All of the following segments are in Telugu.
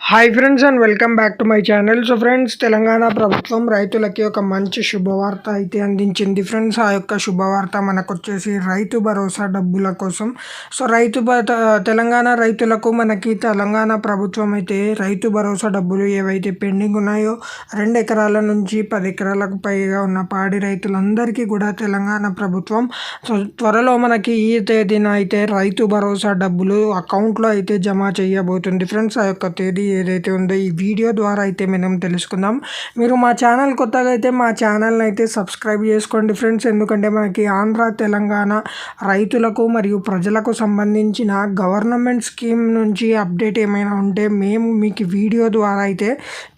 Hi friends and welcome back to my channel so friends Telangana ప్రభుత్వం రైతులకి ఒక మంచి శుభవార్త అయితే అందించింది. ఫ్రెండ్స్ ఆ యొక్క శుభవార్త మనకు వచ్చేసి రైతు భరోసా డబ్బుల కోసం. సో రైతు తెలంగాణ రైతులకు మనకి తెలంగాణ ప్రభుత్వం అయితే రైతు భరోసా డబ్బులు ఏవైతే పెండింగ్ ఉన్నాయో రెండు ఎకరాల నుంచి పది ఎకరాలకు పైగా ఉన్న పాడి రైతులందరికీ కూడా తెలంగాణ ప్రభుత్వం సో త్వరలో మనకి ఈ తేదీన అయితే రైతు భరోసా డబ్బులు అకౌంట్లో అయితే జమ చేయబోతుంది. ఫ్రెండ్స్ ఆ యొక్క తేదీ ఏదైతే ఉందో ఈ వీడియో ద్వారా అయితే మనం తెలుసుకుందాం. మీరు మా ఛానల్ కొత్తగా అయితే మా ఛానల్ని అయితే సబ్స్క్రైబ్ చేసుకోండి ఫ్రెండ్స్. ఎందుకంటే మనకి ఆంధ్ర తెలంగాణ రైతులకు మరియు ప్రజలకు సంబంధించిన గవర్నమెంట్ స్కీమ్ నుంచి అప్డేట్ ఏమైనా ఉంటే మేము మీకు వీడియో ద్వారా అయితే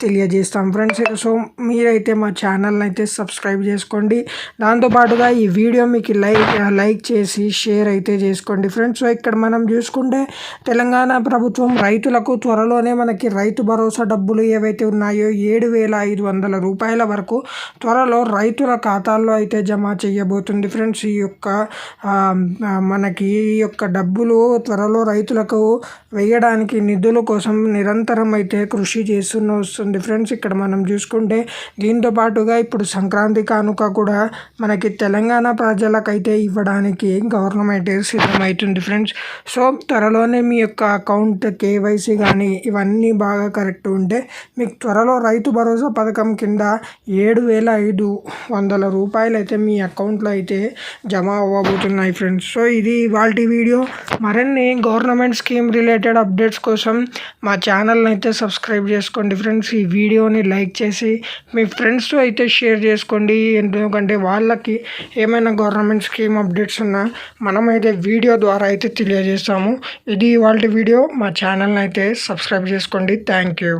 తెలియజేస్తాం ఫ్రెండ్స్. సో మీరైతే మా ఛానల్ని అయితే సబ్స్క్రైబ్ చేసుకోండి. దాంతోపాటుగా ఈ వీడియో మీకు లైక్ లైక్ చేసి షేర్ అయితే చేసుకోండి ఫ్రెండ్స్. సో ఇక్కడ మనం చూసుకుంటే తెలంగాణ ప్రభుత్వం రైతులకు త్వరలోనే మనకి వారికి రైతు భరోసా డబ్బులు ఏవైతే ఉన్నాయో ఏడు వేల ఐదు వందల రూపాయల వరకు త్వరలో రైతుల ఖాతాల్లో అయితే జమ చేయబోతుంది. ఫ్రెండ్స్ ఈ యొక్క మనకి ఈ యొక్క డబ్బులు త్వరలో రైతులకు వేయడానికి నిధుల కోసం నిరంతరం అయితే కృషి చేస్తున్న వస్తుంది. ఫ్రెండ్స్ ఇక్కడ మనం చూసుకుంటే దీంతో పాటుగా ఇప్పుడు సంక్రాంతి కానుక కూడా మనకి తెలంగాణ ప్రజలకైతే ఇవ్వడానికి గవర్నమెంట్ సిద్ధమవుతుంది ఫ్రెండ్స్ సో త్వరలోనే మీ యొక్క అకౌంట్ కేవైసీ కానీ ఇవన్నీ బాగా కరెక్ట్ ఉంటే మీకు త్వరలో రైతు భరోసా పథకం కింద ఏడు వేల ఐదు వందల రూపాయలు అయితే మీ అకౌంట్లో అయితే జమ అవ్వబోతున్నాయి ఫ్రెండ్స్. సో ఇది వాళ్ళ వీడియో. మరిన్ని గవర్నమెంట్ స్కీమ్ రిలేటెడ్ అప్డేట్స్ కోసం మా ఛానల్ని అయితే సబ్స్క్రైబ్ చేసుకోండి ఫ్రెండ్స్. ఈ వీడియోని లైక్ చేసి మీ ఫ్రెండ్స్తో అయితే షేర్ చేసుకోండి. ఎందుకంటే వాళ్ళకి ఏమైనా గవర్నమెంట్ స్కీమ్ అప్డేట్స్ ఉన్నా మనమైతే వీడియో ద్వారా అయితే తెలియజేస్తాము. ఇది వాళ్ళ వీడియో. మా ఛానల్ని అయితే సబ్స్క్రైబ్ చేసుకోండి. చేసుకోండి థ్యాంక్ యూ